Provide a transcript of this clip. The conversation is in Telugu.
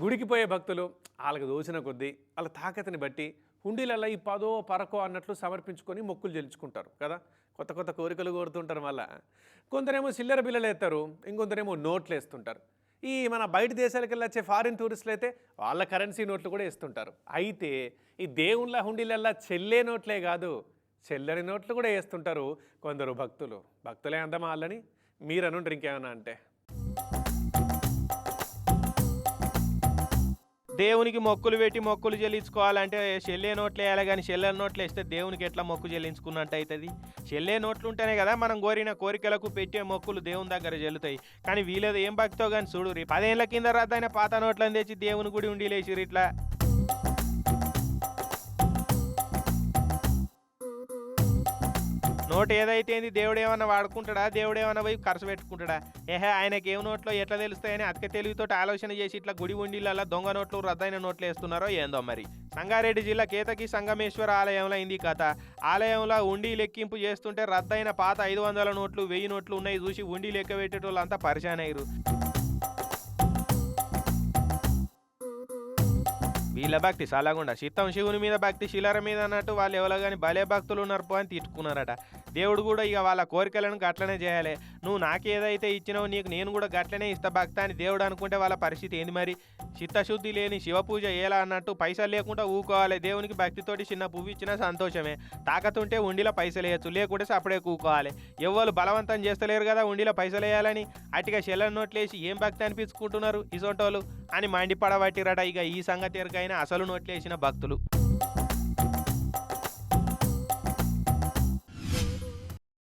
గుడికి పోయే భక్తులు వాళ్ళకి దోచిన కొద్దీ వాళ్ళ తాకతిని బట్టి హుండీలలో ఈ పదో పరకో అన్నట్లు సమర్పించుకొని మొక్కులు చెల్లించుకుంటారు కదా? కొత్త కొత్త కోరికలు కోరుతుంటారు మళ్ళా. కొందరేమో చిల్లర బిల్లలు వేస్తారు ఇంకొందరేమో నోట్లు వేస్తుంటారు. ఈ మన బయట దేశాలకు వెళ్ళి వచ్చే ఫారిన్ టూరిస్టులు అయితే వాళ్ళ కరెన్సీ నోట్లు కూడా వేస్తుంటారు. అయితే ఈ దేవుళ్ళ హుండీలల్లా చెల్లే నోట్లే కాదు చెల్లని నోట్లు కూడా వేస్తుంటారు కొందరు భక్తులు. భక్తులే అందమా వాళ్ళని? మీరు అనుంటారు ఇంకేమన్నా అంటే. దేవునికి మొక్కులు పెట్టి మొక్కులు చెల్లించుకోవాలంటే చెల్లే నోట్లు వేయాలి కానీ చెల్లె నోట్లు వేస్తే దేవునికి ఎట్లా మొక్కు చెల్లించుకున్నట్టు అవుతుంది? చెల్లే నోట్లు ఉంటేనే కదా మనం కోరిన కోరికలకు పెట్టే మొక్కులు దేవుని దగ్గర చెల్లుతాయి కానీ వీలేదు ఏం భక్తో కానీ చూడు రీ పదేళ్ళ కింద రద్దయిన పాత నోట్లను తెచ్చి దేవుని గుడి ఉండి లేచిరు ఇట్లా. నోట్ ఏదైతే ఏంది దేవుడు ఏమన్నా వాడుకుంటాడా? దేవుడు ఏమన్నా పోయి ఖర్చు పెట్టుకుంటాడా? ఏహే ఆయనకి ఏం నోట్లో ఎట్లా తెలుస్తాయని అతిక తెలివితో ఆలోచన చేసి ఇట్లా గుడి ఉండిలల్లా దొంగ నోట్లు రద్దయిన నోట్లు వేస్తున్నారో ఏందో మరి? సంగారెడ్డి జిల్లా కేతకి సంగమేశ్వర ఆలయంలో అయింది కథ. ఆలయంలో ఉండి లెక్కింపు చేస్తుంటే రద్దయిన పాత ఐదు వందల నోట్లు వెయ్యి నోట్లు ఉన్నాయి చూసి ఉండి లెక్క పెట్టేటోళ్ళంతా పరిచయం అయ్యారు వీళ్ళ భక్తి సలాగుండా. చిత్తం శివుని మీద భక్తి శిలర మీద అన్నట్టు వాళ్ళు ఎవరో కానీ భలే భక్తులు ఉన్నారు అని తిట్టుకున్నారట. దేవుడు కూడా ఇక వాళ్ళ కోరికలను గట్లనే చేయాలి. నువ్వు నాకేదైతే ఇచ్చినావు నీకు నేను కూడా గట్లనే ఇస్తా భక్త అని దేవుడు అనుకుంటే వాళ్ళ పరిస్థితి ఏంది మరి? చిత్తశుద్ధి లేని శివ పూజ ఎలా అన్నట్టు పైసలు లేకుండా ఊకోవాలి. దేవునికి భక్తితోటి చిన్న పువ్వు ఇచ్చినా సంతోషమే. తాకతుంటే ఉండిలో పైసలు వేయచ్చు. లేకుంటే సపడే కూకోవాలి. ఎవ్వరు బలవంతం చేస్తలేరు కదా ఉండిలో పైసలు వేయాలని. అటుగా చెల్లెని నోట్లేసి ఏం భక్తి అనిపించుకుంటున్నారు? ఇసోటోళ్ళు అని మండిపడబట్టిరట ఇక ఈ సంగతి ఎరకైనా అసలు నోట్లేసిన భక్తులు.